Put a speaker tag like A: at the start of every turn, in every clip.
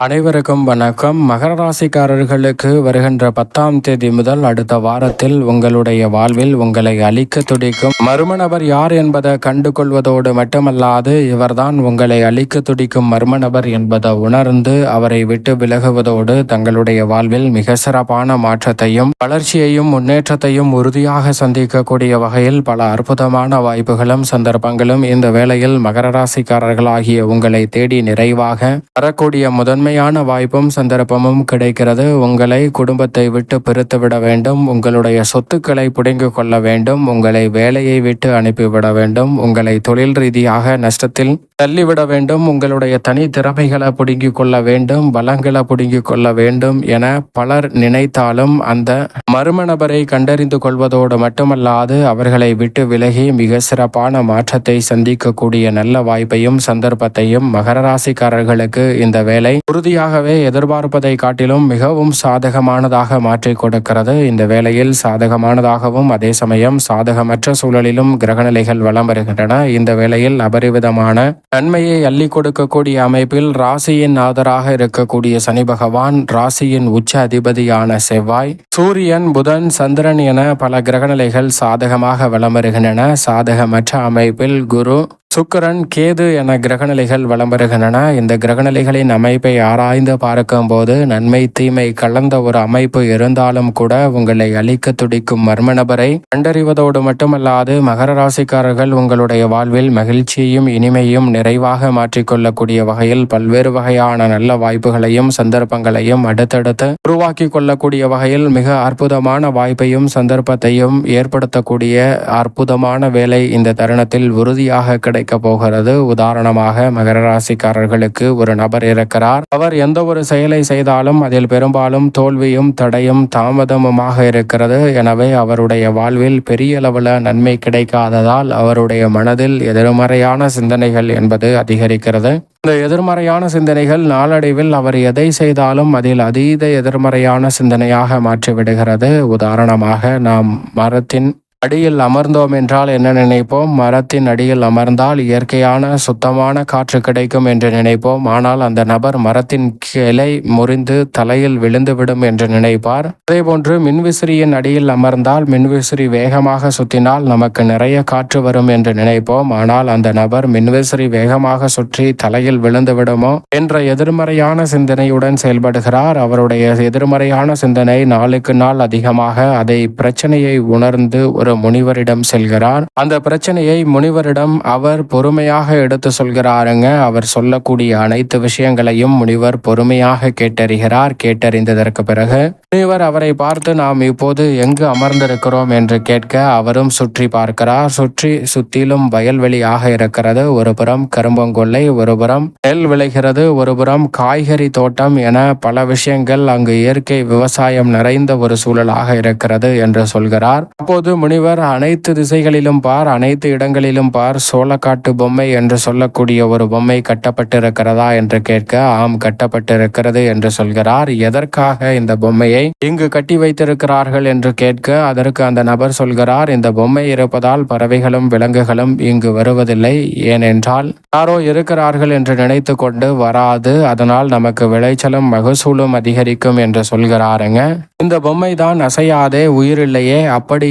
A: அனைவருக்கும் வணக்கம். மகர ராசிக்காரர்களுக்கு வருகின்ற பத்தாம் தேதி முதல் அடுத்த வாரத்தில் உங்களுடைய வாழ்வில் உங்களை அழிக்க துடிக்கும். மர்ம நபர் யார் என்பதை கண்டு கொள்வதோடு மட்டுமல்லாது இவர்தான் உங்களை அழிக்க துடிக்கும் மர்ம நபர் என்பதை உணர்ந்து அவரை விட்டு விலகுவதோடு தங்களுடைய வாழ்வில் மிக சிறப்பான மாற்றத்தையும் வளர்ச்சியையும் முன்னேற்றத்தையும் உறுதியாக சந்திக்கக்கூடிய வகையில் பல அற்புதமான வாய்ப்புகளும் சந்தர்ப்பங்களும் இந்த வேளையில் மகர ராசிக்காரர்களாகிய உங்களை தேடி நிறைவாக வரக்கூடிய அருமையான வாய்ப்பும் சந்தர்ப்பமும் கிடைக்கிறது. உங்களை குடும்பத்தை விட்டு பிரித்துவிட வேண்டும். உங்களுடைய சொத்துக்களை புடுங்கி கொள்ள வேண்டும். உங்களை வேலையை விட்டு அனுப்பிவிட வேண்டும். உங்களை தொழில் ரீதியாக நஷ்டத்தில் தள்ளிவிட வேண்டும். உங்களுடைய தனி திறமைகளை புடுங்கிக் கொள்ள வேண்டும். பலங்களை புடுங்கிக் கொள்ள வேண்டும் என பலர் நினைத்தாலும் அந்த மர்ம நபரை கண்டறிந்து கொள்வதோடு மட்டுமல்லாது அவர்களை விட்டு விலகி மிக சிறப்பான மாற்றத்தை சந்திக்கக்கூடிய நல்ல வாய்ப்பையும் சந்தர்ப்பத்தையும் மகர ராசிக்காரர்களுக்கு இந்த வேலை உறுதியாகவே எதிர்பார்ப்பதை காட்டிலும் மிகவும் சாதகமானதாக மாற்றி கொடுக்கிறது. இந்த வேளையில் சாதகமானதாகவும் அதே சமயம் சாதகமற்ற சூழலிலும் கிரகநிலைகள் வளம் வருகின்றன. இந்த வேளையில் அபரிவிதமான நன்மையை அள்ளி கொடுக்கக்கூடிய அமைப்பில் ராசியின் ஆதராக இருக்கக்கூடிய சனி பகவான் ராசியின் உச்ச அதிபதியான செவ்வாய் சூரியன் புதன் சந்திரன் என பல கிரகநிலைகள் சாதகமாக வலம் வருகின்றன. சாதகமற்ற அமைப்பில் குரு சுக்கரன் கேது என கிரகநிலைகள் வலம் வருகின்றன இந்த கிரகநிலைகளின் அமைப்பை ஆராய்ந்து பார்க்கும்போது நன்மை தீமை கலந்த ஒரு அமைப்பு இருந்தாலும் கூட உங்களை அழிக்க துடிக்கும் மர்ம நபரை கண்டறிவதோடு மட்டுமல்லாது மகர ராசிக்காரர்கள் உங்களுடைய வாழ்வில் மகிழ்ச்சியையும் இனிமையும் நிறைவாக மாற்றிக்கொள்ளக்கூடிய வகையில் பல்வேறு வகையான நல்ல வாய்ப்புகளையும் சந்தர்ப்பங்களையும் அடுத்தடுத்து உருவாக்கி கொள்ளக்கூடிய வகையில் மிக அற்புதமான வாய்ப்பையும் சந்தர்ப்பத்தையும் ஏற்படுத்தக்கூடிய அற்புதமான வேலை இந்த தருணத்தில் உறுதியாக கிடைக்க போகிறது உதாரணமாக மகர ராசிக்காரர்களுக்கு ஒரு நபர் இருக்கிறார். அவர் எந்த ஒரு செயலை செய்தாலும் அதில் பெரும்பாலும் தோல்வியும் தடையும் தாமதமுமாக இருக்கிறது. எனவே அவருடைய வாழ்வில் பெரிய அளவில் நன்மை கிடைக்காததால் அவருடைய மனதில் எதிர்மறையான சிந்தனைகள் என்பது அதிகரிக்கிறது. இந்த எதிர்மறையான சிந்தனைகள் நாளடைவில் அவர் எதை செய்தாலும் அதில் அதீத எதிர்மறையான சிந்தனையாக மாற்றிவிடுகிறது. உதாரணமாக நாம் மரத்தின் அடியில் அமர்ந்தோம் என்றால் என்ன நினைப்போம்? மரத்தின் அடியில் அமர்ந்தால் இயற்கையான சுத்தமான காற்று கிடைக்கும் என்று நினைப்போம். ஆனால் அந்த நபர் மரத்தின் கிளை முறிந்து தலையில் விழுந்துவிடும் என்று நினைப்பார். அதேபோன்று மின்விசிறியின் அடியில் அமர்ந்தால் மின்விசிறி வேகமாக சுத்தினால் நமக்கு நிறைய காற்று வரும் என்று நினைப்போம். ஆனால் அந்த நபர் மின்விசிறி வேகமாக சுற்றி தலையில் விழுந்து விடுமோ என்ற எதிர்மறையான சிந்தனையுடன் செயல்படுகிறார். அவருடைய எதிர்மறையான சிந்தனை நாளுக்கு நாள் அதிகமாக அதை பிரச்சனையை உணர்ந்து ஒரு ஒரு முனிவரிடம் செல்கிறார். அந்த பிரச்சனையை முனிவரிடம் அவர் பொறுமையாக எடுத்து சொல்கிறாருங்க. அவர் சொல்லக்கூடிய அனைத்து விஷயங்களையும் முனிவர் பொறுமையாக கேட்டறிகிறார். கேட்டறிந்ததற்கு பிறகு முனிவர் அவரை பார்த்து நாம் இப்போது எங்கு அமர்ந்திருக்கிறோம்? என்று கேட்க அவரும் சுற்றி பார்க்கிறார். சுற்றி சுத்திலும் வயல்வெளியாக இருக்கிறது. ஒரு புறம் கரும்பங்கொல்லை ஒரு புறம் நெல் விளைகிறது ஒரு புறம் காய்கறி தோட்டம் என பல விஷயங்கள் அங்கு இயற்கை விவசாயம் நிறைந்த ஒரு சூழலாக இருக்கிறது என்று சொல்கிறார். அப்போது முனிவர் அனைத்து திசைகளிலும் பார் அனைத்து இடங்களிலும் பார் சோளக்காட்டு பொம்மை என்று சொல்லக்கூடிய ஒரு பொம்மை கட்டப்பட்டிருக்கிறதா என்று கேட்க ஆம் கட்டப்பட்டிருக்கிறது என்று சொல்கிறார். எதற்காக இந்த பொம்மையை இங்கு கட்டி வைத்திருக்கிறார்கள் என்று கேட்க அதற்கு அந்த நபர் சொல்கிறார் இந்த பொம்மை இருப்பதால் பறவைகளும் விலங்குகளும் இங்கு வருவதில்லை. ஏனென்றால் யாரோ இருக்கிறார்கள் என்று நினைத்து கொண்டு வராது அதனால் நமக்கு விளைச்சலும் மகசூலும் அதிகரிக்கும் என்று சொல்கிறாருங்க. இந்த பொம்மை தான் அசையாதே உயிரில்லையே அப்படி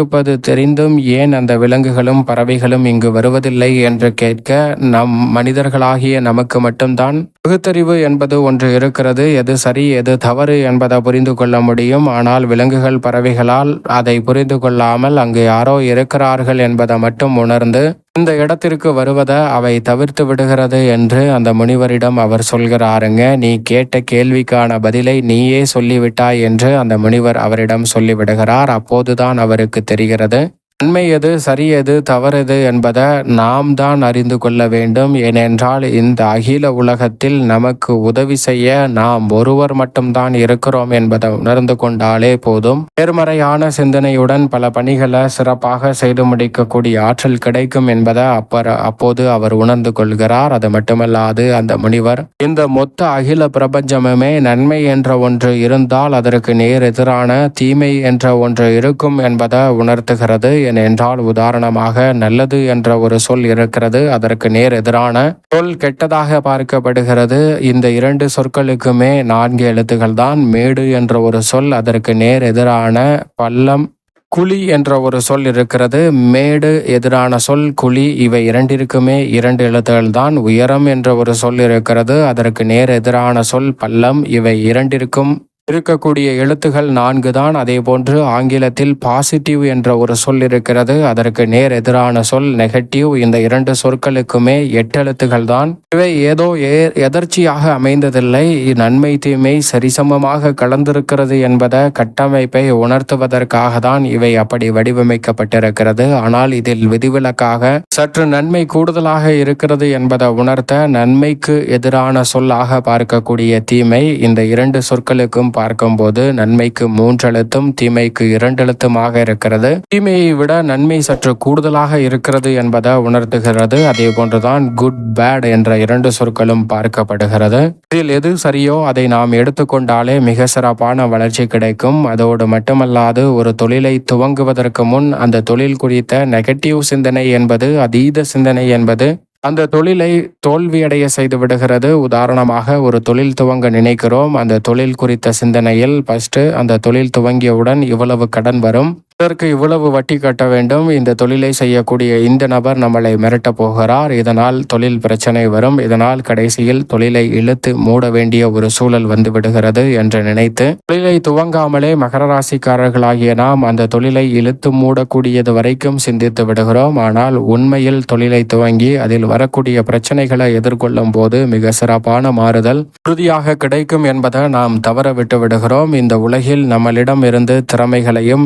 A: இருப்பது தெரிந்தும் ஏன் அந்த விலங்குகளும் பறவைகளும் இங்கு வருவதில்லை என்று கேட்க நம் மனிதர்களாகிய நமக்கு மட்டும்தான் பகுத்தறிவு என்பது ஒன்று இருக்கிறது. எது சரி எது தவறு என்பதை புரிந்து கொள்ள முடியும். ஆனால் விலங்குகள் பறவைகளால் அதை புரிந்து கொள்ளாமல் அங்கு யாரோ இருக்கிறார்கள் என்பதை மட்டும் உணர்ந்து இந்த இடத்திற்கு வருவதை அவை தவிர்த்து விடுகிறது என்று அந்த முனிவரிடம் அவர் சொல்கிறாருங்க. நீ கேட்ட கேள்விக்கான பதிலை நீயே சொல்லிவிட்டாய் என்று அந்த முனிவர் அவரிடம் சொல்லிவிடுகிறார். அப்போதுதான் அவருக்கு தெரிகிறது. நன்மை எது சரி எது தவறுது என்பதை நாம் தான் அறிந்து கொள்ள வேண்டும். ஏனென்றால் இந்த அகில உலகத்தில் நமக்கு உதவி செய்ய நாம் ஒருவர் மட்டும்தான் இருக்கிறோம் என்பதை உணர்ந்து கொண்டாலே போதும். நேர்மறையான சிந்தனையுடன் பல பணிகளை சிறப்பாக செய்து முடிக்கக்கூடிய ஆற்றல் கிடைக்கும் என்பதை அப்பற அப்போது அவர் உணர்ந்து கொள்கிறார். அது மட்டுமல்லாது அந்த முனிவர் இந்த மொத்த அகில பிரபஞ்சமுமே நன்மை என்ற ஒன்று இருந்தால் அதற்கு நேர் எதிரான தீமை என்ற ஒன்று இருக்கும் என்பதை உணர்த்துகிறது என்றால் உதாரணமாக நல்லது என்ற ஒரு சொல் இருக்கிறது. அதற்கு நேர் எதிரான சொல் கெட்டதாக பார்க்கப்படுகிறது. இந்த இரண்டு சொற்களுக்குமே நான்கு எழுத்துக்கள் தான். மேடு என்ற ஒரு சொல் அதற்கு நேர் எதிரான பள்ளம் குழி என்ற ஒரு சொல் இருக்கிறது. மேடு எதிரான சொல் குழி இவை இரண்டிற்குமே இரண்டு எழுத்துகள் தான். உயரம் என்ற ஒரு சொல் இருக்கிறது. அதற்கு நேர் எதிரான சொல் பள்ளம் இவை இரண்டிற்கும் இருக்கக்கூடிய எழுத்துகள் நான்கு தான். அதே போன்று ஆங்கிலத்தில் பாசிட்டிவ் என்ற ஒரு சொல் இருக்கிறது. அதற்கு நேர் எதிரான சொல் நெகட்டிவ் இந்த இரண்டு சொற்களுக்குமே எட்டு எழுத்துகள் தான். இவை ஏதோ எதர்ச்சியாக அமைந்ததில்லை. நன்மை தீமை சரிசமமாக கலந்திருக்கிறது என்பத கட்டமைப்பை உணர்த்துவதற்காக தான் இவை அப்படி வடிவமைக்கப்பட்டிருக்கிறது. ஆனால் இதில் விதிவிலக்காக சற்று நன்மை கூடுதலாக இருக்கிறது என்பதை உணர்த்த நன்மைக்கு எதிரான சொல்லாக பார்க்கக்கூடிய தீமை இந்த இரண்டு சொற்களுக்கும் பார்க்கும்போது நன்மைக்கு மூன்றெழுத்தும் தீமைக்கு இரண்டெழுத்துமாக இருக்கிறது. தீமையை விட நன்மை சற்று கூடுதலாக இருக்கிறது என்பதை உணர்த்துகிறது. அதே போன்றுதான் குட் பேட் என்ற இரண்டு சொற்களும் பார்க்கப்படுகிறது. இதில் எது சரியோ அதை நாம் எடுத்துக்கொண்டாலே மிக சிறப்பான வளர்ச்சி கிடைக்கும். அதோடு மட்டுமல்லாது ஒரு தொழிலை துவங்குவதற்கு முன் அந்த தொழில் குறித்த நெகட்டிவ் சிந்தனை என்பது அதீத சிந்தனை என்பது அந்த தொழிலை தோல்வியடைய செய்து விடுகிறது. உதாரணமாக ஒரு தொழில் துவங்க நினைக்கிறோம். அந்த தொழில் குறித்த சிந்தனையில் ஃபஸ்ட்டு அந்த தொழில் துவங்கியவுடன் இவ்வளவு கடன் வரும். இதற்கு இவ்வளவு வட்டி கட்ட வேண்டும். இந்த தொழிலை செய்யக்கூடிய இந்த நபர் நம்மளை மிரட்டப் போகிறார். இதனால் தொழில் பிரச்சனை வரும். இதனால் கடைசியில் தொழிலை இழுத்து மூட வேண்டிய ஒரு சூழல் வந்து விடுகிறது என்று நினைத்து தொழிலை துவங்காமலே மகர ராசிக்காரர்களாகிய நாம் அந்த தொழிலை இழுத்து மூடக்கூடியது வரைக்கும் சிந்தித்து விடுகிறோம். ஆனால் உண்மையில் தொழிலை துவங்கி அதில் வரக்கூடிய பிரச்சனைகளை எதிர்கொள்ளும் போது மிக சிறப்பான மாறுதல் உறுதியாக கிடைக்கும் என்பதை நாம் தவற விட்டு விடுகிறோம் இந்த உலகில் நம்மளிடம் இருந்து திறமைகளையும்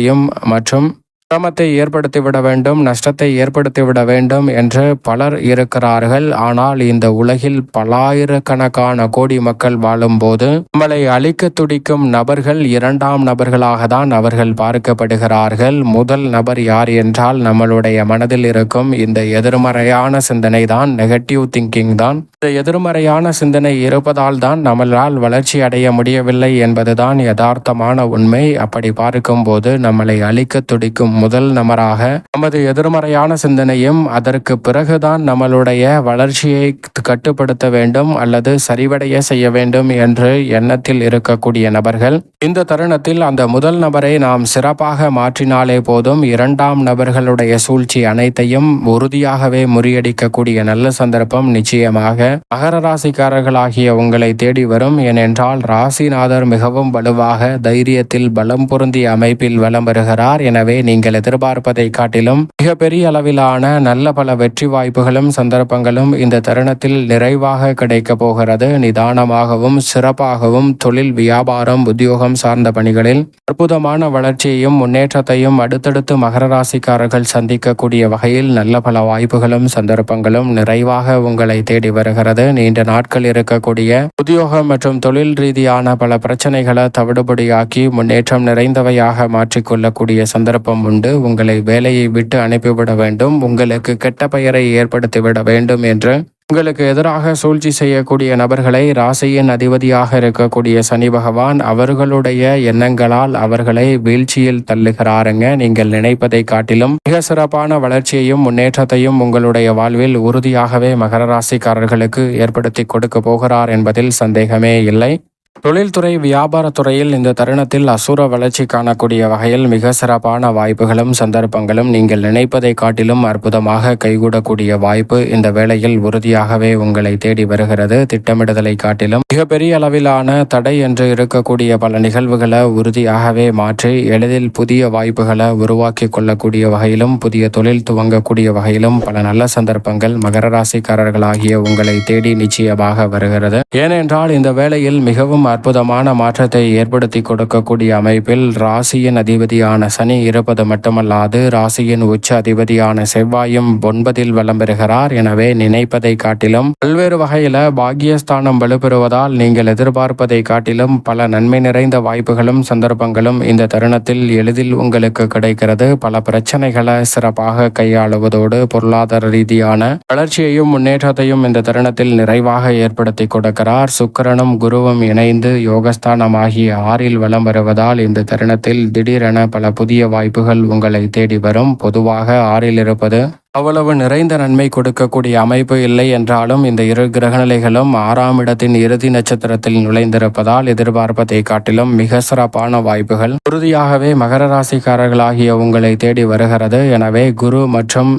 A: சொத்துக்களையும் மற்றும் சிரமத்தை ஏற்படுத்திவிட வேண்டும் நஷ்டத்தை ஏற்படுத்திவிட வேண்டும் என்று பலர் இருக்கிறார்கள். ஆனால் இந்த உலகில் பலாயிரக்கணக்கான கோடி மக்கள் வாழும்போது நம்மளை அழிக்க துடிக்கும் நபர்கள் இரண்டாம் நபர்களாக தான் அவர்கள் பார்க்கப்படுகிறார்கள். முதல் நபர் யார் என்றால் நம்மளுடைய மனதில் இருக்கும் இந்த எதிர்மறையான சிந்தனை தான் நெகட்டிவ் திங்கிங் தான். இந்த எதிர்மறையான சிந்தனை இருப்பதால் தான் நம்மளால் வளர்ச்சி அடைய முடியவில்லை என்பதுதான் யதார்த்தமான உண்மை. அப்படி பார்க்கும்போது நம்மளை அழிக்க துடிக்கும் முதல் நபராக நமது எதிர்மறையான சிந்தனையும் அதற்கு பிறகுதான் நம்மளுடைய வளர்ச்சியை கட்டுப்படுத்த வேண்டும் அல்லது சரிவடைய செய்ய வேண்டும் என்று எண்ணத்தில் இருக்கக்கூடிய நபர்கள். இந்த தருணத்தில் அந்த முதல் நபரை நாம் சிறப்பாக மாற்றினாலே போதும் இரண்டாம் நபர்களுடைய சூழ்ச்சி அனைத்தையும் உறுதியாகவே முறியடிக்கக்கூடிய நல்ல சந்தர்ப்பம் நிச்சயமாக மகர ராசிக்காரர்களாகிய உங்களை தேடி வரும். ஏனென்றால் ராசிநாதர் மிகவும் வலுவாக தைரியத்தில் பலம் பொருந்திய அமைப்பில் வலம் வருகிறார். எனவே நீங்கள் எதிர்பார்ப்பதை காட்டிலும் மிகப்பெரிய அளவிலான நல்ல பல வெற்றி வாய்ப்புகளும் சந்தர்ப்பங்களும் இந்த தருணத்தில் நிறைவாக கிடைக்க போகிறது. நிதானமாகவும் சிறப்பாகவும் தொழில் வியாபாரம் உத்தியோகம் சார்ந்த பணிகளில் அற்புதமான வளர்ச்சியையும் முன்னேற்றத்தையும் அடுத்தடுத்து மகர ராசிக்காரர்கள் சந்திக்கக்கூடிய வகையில் நல்ல பல வாய்ப்புகளும் சந்தர்ப்பங்களும் நிறைவாக உங்களை தேடி வருகிறது. நீண்ட நாட்கள் இருக்கக்கூடிய உத்தியோகம் மற்றும் தொழில் ரீதியான பல பிரச்சனைகளை தவிடுபடியாக்கி முன்னேற்றம் நிறைந்தவையாக மாற்றிக்கொள்ளக்கூடிய சந்தர்ப்பம் உண்டு. உங்களை வேலையை விட்டு அனுப்பிவிட வேண்டும். உங்களுக்கு கெட்ட பெயரை ஏற்படுத்திவிட வேண்டும் என்று. உங்களுக்கு எதிராக சூழ்ச்சி செய்யக்கூடிய நபர்களை ராசியின் அதிபதியாக இருக்கக்கூடிய சனி பகவான் அவர்களுடைய எண்ணங்களால் அவர்களை வீழ்ச்சியில் தள்ளுகிறாருங்க. நீங்கள் நினைப்பதை காட்டிலும் மிக சிறப்பான வளர்ச்சியையும் முன்னேற்றத்தையும் உங்களுடைய வாழ்வில் உறுதியாகவே மகர ராசிக்காரர்களுக்கு ஏற்படுத்தி கொடுக்க போகிறார் என்பதில் சந்தேகமே இல்லை. தொழில்துறை வியாபாரத்துறையில் இந்த தருணத்தில் அசுர வளர்ச்சி காணக்கூடிய வகையில் மிக சிறப்பான வாய்ப்புகளும் சந்தர்ப்பங்களும் நீங்கள் நினைப்பதை காட்டிலும் அற்புதமாக கைகூடக்கூடிய வாய்ப்பு இந்த வேளையில் உறுதியாகவே உங்களை தேடி வருகிறது. திட்டமிடுதலை காட்டிலும் மிகப்பெரிய அளவிலான தடை என்று இருக்கக்கூடிய பல நிகழ்வுகளை உறுதியாகவே மாற்றி எளிதில் புதிய வாய்ப்புகளை உருவாக்கி கொள்ளக்கூடிய வகையிலும் புதிய தொழில் துவங்கக்கூடிய வகையிலும் பல நல்ல சந்தர்ப்பங்கள் மகர ராசிக்காரர்களாகிய உங்களை தேடி நிச்சயமாக வருகிறது. ஏனென்றால் இந்த வேளையில் மிகவும் அற்புதமான மாற்றத்தை ஏற்படுத்தி கொடுக்கக்கூடிய அமைப்பில் ராசியின் அதிபதியான சனி இருப்பது மட்டுமல்லாது ராசியின் உச்ச அதிபதியான செவ்வாயும் ஒன்பதில் வலம் பெறுகிறார். எனவே நினைப்பதை காட்டிலும் பல்வேறு வகையில பாக்கியஸ்தானம் வலுப்பெறுவதால் நீங்கள் எதிர்பார்ப்பதை காட்டிலும் பல நன்மை நிறைந்த வாய்ப்புகளும் சந்தர்ப்பங்களும் இந்த தருணத்தில் எளிதில் உங்களுக்கு கிடைக்கிறது. பல பிரச்சனைகளை சிறப்பாக கையாளுவதோடு பொருளாதார ரீதியான வளர்ச்சியையும் முன்னேற்றத்தையும் இந்த தருணத்தில் நிறைவாக ஏற்படுத்தி கொடுக்கிறார். சுக்கிரனும் குருவும் இணைந்து யோகஸ்தானமாகிய ஆறில் வலம் வருவதால் இந்த தருணத்தில் திடீரென பல புதிய வாய்ப்புகள் உங்களை தேடி வரும். பொதுவாக ஆறில் இருப்பது அவ்வளவு நிறைந்த நன்மை கொடுக்கக்கூடிய அமைப்பு இல்லை என்றாலும் இந்த இரு கிரகநிலைகளும் ஆறாம் இடத்தின் இறுதி நட்சத்திரத்தில் நுழைந்திருப்பதால் எதிர்பார்ப்பதை காட்டிலும் மிக சிறப்பான வாய்ப்புகள். உறுதியாகவே மகர ராசிக்காரர்களாகிய உங்களை தேடி வருகிறது. எனவே குரு மற்றும்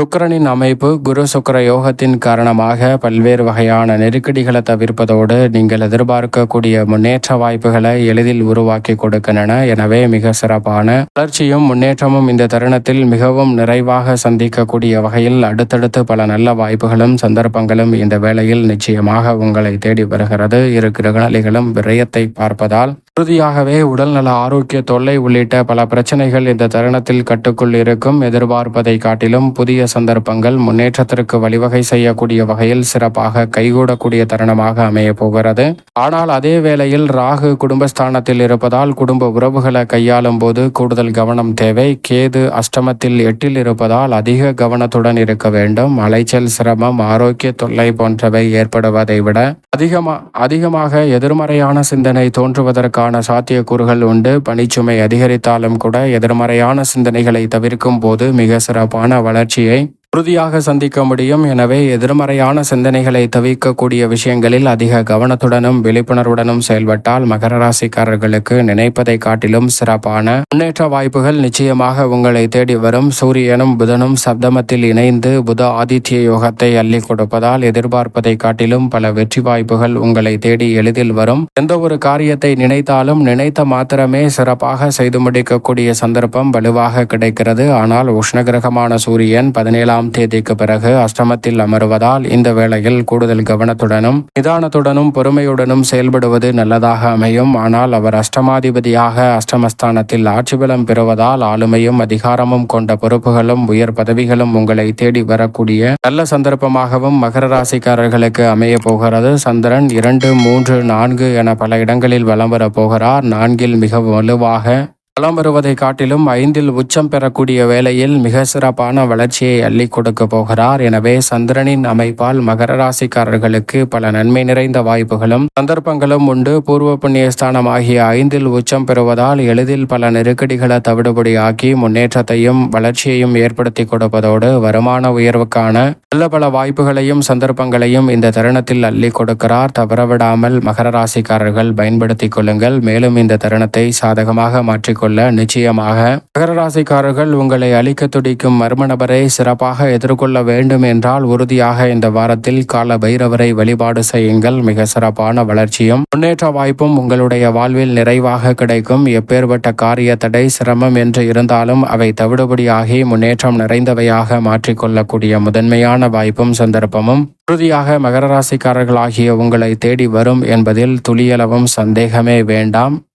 A: சுக்கரனின் அமைப்பு குரு சுக்கர யோகத்தின் காரணமாக பல்வேறு வகையான நெருக்கடிகளை தவிர்ப்பதோடு நீங்கள் எதிர்பார்க்கக்கூடிய முன்னேற்ற வாய்ப்புகளை எளிதில் உருவாக்கி கொடுக்கின்றன. எனவே மிக சிறப்பான வளர்ச்சியும் முன்னேற்றமும் இந்த தருணத்தில் மிகவும் நிறைவாக சந்திக்கக்கூடிய வகையில் அடுத்தடுத்து பல நல்ல வாய்ப்புகளும் சந்தர்ப்பங்களும் இந்த வேளையில் நிச்சயமாக உங்களை தேடி வருகிறது. இரு கிரகநிலைகளும் விரயத்தை பார்ப்பதால் உறுதியாகவே உடல்நல ஆரோக்கிய தொல்லை உள்ளிட்ட பல பிரச்சனைகள் இந்த தருணத்தில் கட்டுக்குள் இருக்கும். எதிர்பார்ப்பதை காட்டிலும் புதிய சந்தர்ப்பங்கள் முன்னேற்றத்திற்கு வழிவகை செய்யக்கூடிய வகையில் சிறப்பாக கைகூடக்கூடிய தருணமாக அமைய போகிறது. ஆனால் அதே வேளையில் ராகு குடும்பஸ்தானத்தில் இருப்பதால் குடும்ப உறவுகளை கையாளும் போது கூடுதல் கவனம் தேவை. கேது அஷ்டமத்தில் எட்டில் இருப்பதால் அதிக கவனத்துடன் இருக்க வேண்டும். அலைச்சல் சிரமம் ஆரோக்கிய தொல்லை போன்றவை ஏற்படுவதை விட அதிகமா அதிகமாக எதிர்மறையான சிந்தனை தோன்றுவதற்கான சாத்தியக்கூறுகள் உண்டு. பணிச்சுமை அதிகரித்தாலும் கூட எதிர்மறையான சிந்தனைகளை தவிர்க்கும் போது மிக சிறப்பான வளர்ச்சியை உறுதியாக சந்திக்க முடியும். எனவே எதிர்மறையான சிந்தனைகளை தவிர்க்கக்கூடிய விஷயங்களில் அதிக கவனத்துடனும் விழிப்புணர்வுடனும் செயல்பட்டால் மகர ராசிக்காரர்களுக்கு நினைப்பதை காட்டிலும் சிறப்பான முன்னேற்ற வாய்ப்புகள் நிச்சயமாக உங்களை தேடி வரும். சூரியனும் புதனும் சப்தமத்தில் இணைந்து புத ஆதித்ய யோகத்தை அள்ளி கொடுப்பதால் எதிர்பார்ப்பதை காட்டிலும் பல வெற்றி வாய்ப்புகள் உங்களை தேடி எளிதில் வரும். எந்த ஒரு காரியத்தை நினைத்தாலும் நினைத்த மாத்திரமே சிறப்பாக செய்து முடிக்கக்கூடிய சந்தர்ப்பம் வலுவாக கிடைக்கிறது. ஆனால் உஷ்ணகிரகமான சூரியன் பதினேழாம் தேதிக்கு பிறகு அஷ்டமத்தில் அமருவதால் இந்த வேளையில் கூடுதல் கவனத்துடனும் நிதானத்துடனும் பொறுமையுடனும் செயல்படுவது நல்லதாக அமையும். ஆனால் அவர் அஷ்டமாதிபதியாக அஷ்டமஸ்தானத்தில் ஆட்சி பலம் பெறுவதால் ஆளுமையும் அதிகாரமும் கொண்ட பொறுப்புகளும் உயர் பதவிகளும் உங்களை தேடி வரக்கூடிய நல்ல சந்தர்ப்பமாகவும் மகர ராசிக்காரர்களுக்கு அமைய போகிறது. சந்திரன் இரண்டு மூன்று நான்கு என பல இடங்களில் வலம் வரப் போகிறார். நான்கில் மிக வலுவாக வலம் வருவதை காட்டிலும் ஐந்தில் உச்சம் பெறக்கூடிய வேளையில் மிக சிறப்பான வளர்ச்சியை அள்ளி கொடுக்க போகிறார். எனவே சந்திரனின் அமைப்பால் மகர ராசிக்காரர்களுக்கு பல நன்மை நிறைந்த வாய்ப்புகளும் சந்தர்ப்பங்களும் உண்டு. பூர்வ புண்ணியஸ்தானம் ஆகிய ஐந்தில் உச்சம் பெறுவதால் எளிதில் பல நெருக்கடிகளை தவிடுபடியாக்கி முன்னேற்றத்தையும் வளர்ச்சியையும் ஏற்படுத்தி கொடுப்பதோடு வருமான உயர்வுக்கான நல்ல பல வாய்ப்புகளையும் சந்தர்ப்பங்களையும் இந்த தருணத்தில் அள்ளி கொடுக்கிறார். தவறவிடாமல் மகர ராசிக்காரர்கள் பயன்படுத்திக் கொள்ளுங்கள். மேலும் இந்த தருணத்தை சாதகமாக மாற்றிக்கொள்ள நிச்சயமாக. மகரராசிக்காரர்கள் உங்களை அழிக்க துடிக்கும் மர்ம நபரை சிறப்பாக எதிர்கொள்ள வேண்டும் என்றால் உறுதியாக இந்த வாரத்தில் கால பைரவரை வழிபாடு செய்யுங்கள். மிக சிறப்பான வளர்ச்சியும் முன்னேற்ற வாய்ப்பும் உங்களுடைய வாழ்வில் நிறைவாக கிடைக்கும். எப்பேற்பட்ட காரிய தடை சிரமம் என்று இருந்தாலும் அவை தவிடுபடியாகி முன்னேற்றம் நிறைந்தவையாக மாற்றிக்கொள்ளக்கூடிய முதன்மையான வாய்ப்பும் சந்தர்ப்பமும். உறுதியாக மகர ராசிக்காரர்களாகிய உங்களை தேடி வரும் என்பதில் துளியளவும் சந்தேகமே வேண்டாம்.